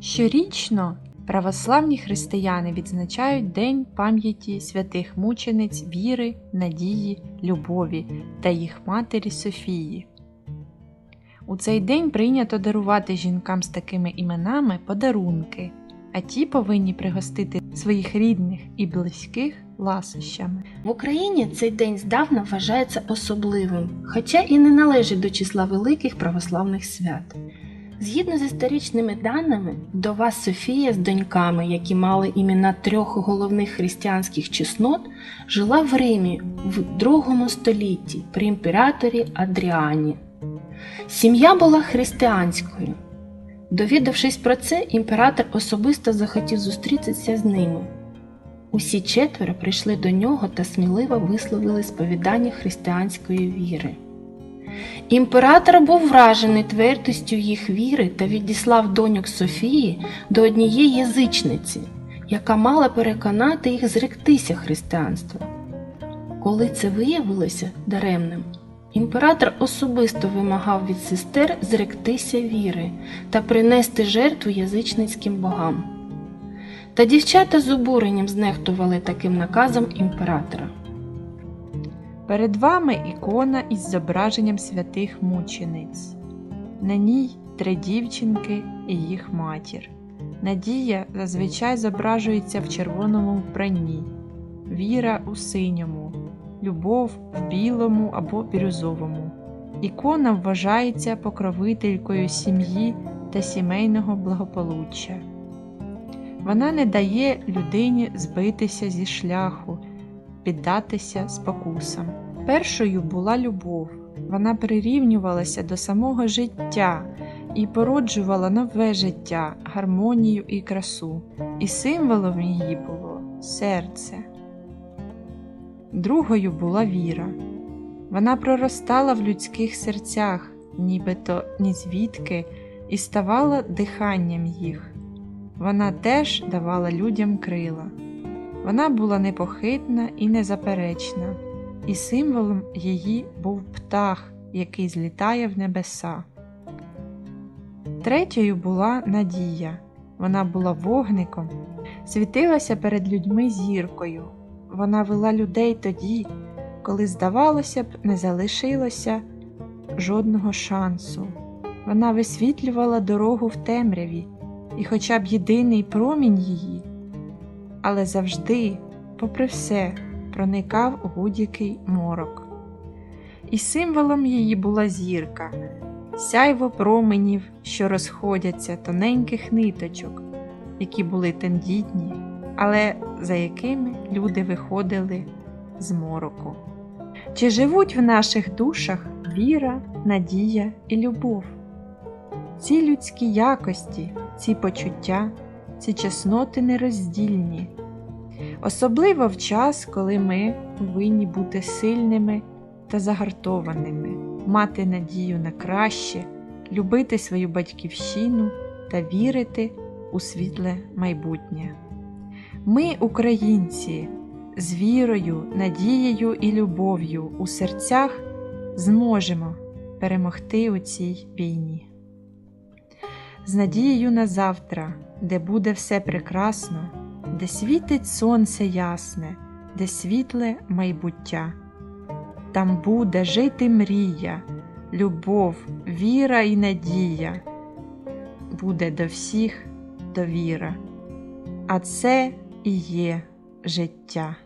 Щорічно православні християни відзначають День пам'яті святих мучениць віри, надії, любові та їх матері Софії. У цей день прийнято дарувати жінкам з такими іменами подарунки, а ті повинні пригостити своїх рідних і близьких ласощами. В Україні цей день здавна вважається особливим, хоча і не належить до числа великих православних свят. Згідно з історичними даними, вдова Софія з доньками, які мали імена трьох головних християнських чеснот, жила в Римі в другому столітті при імператорі Адріані. Сім'я була християнською. Довідавшись про це, імператор особисто захотів зустрітися з ними. Усі четверо прийшли до нього та сміливо висловили сповідання християнської віри. Імператор був вражений твердістю їх віри та відіслав доньок Софії до однієї язичниці, яка мала переконати їх зректися християнства. Коли це виявилося даремним, імператор особисто вимагав від сестер зректися віри та принести жертву язичницьким богам. Та дівчата з обуренням знехтували таким наказом імператора. Перед вами ікона із зображенням святих мучениць. На ній три дівчинки і їх матір. Надія зазвичай зображується в червоному вбранні, віра у синьому, любов в білому або бірюзовому. Ікона вважається покровителькою сім'ї та сімейного благополуччя. Вона не дає людині збитися зі шляху, піддатися спокусам. Першою була любов. Вона прирівнювалася до самого життя і породжувала нове життя, гармонію і красу. І символом її було серце. Другою була віра. Вона проростала в людських серцях, нібито ні звідки, і ставала диханням їх. Вона теж давала людям крила. Вона була непохитна і незаперечна, і символом її був птах, який злітає в небеса. Третьою була надія. Вона була вогником, світилася перед людьми зіркою. Вона вела людей тоді, коли, здавалося б, не залишилося жодного шансу. Вона висвітлювала дорогу в темряві, і хоча б єдиний промінь її але завжди, попри все, проникав у будь-який морок. І символом її була зірка, сяйво променів, що розходяться тоненьких ниточок, які були тендітні, але за якими люди виходили з мороку. Чи живуть в наших душах віра, надія і любов? Ці людські якості, ці почуття ці чесноти нероздільні, особливо в час, коли ми повинні бути сильними та загартованими, мати надію на краще, любити свою батьківщину та вірити у світле майбутнє. Ми, українці, з вірою, надією і любов'ю у серцях зможемо перемогти у цій війні. З надією на завтра де буде все прекрасно, де світить сонце ясне, де світле майбуття. Там буде жити мрія, любов, віра і надія, буде до всіх довіра, а це і є життя.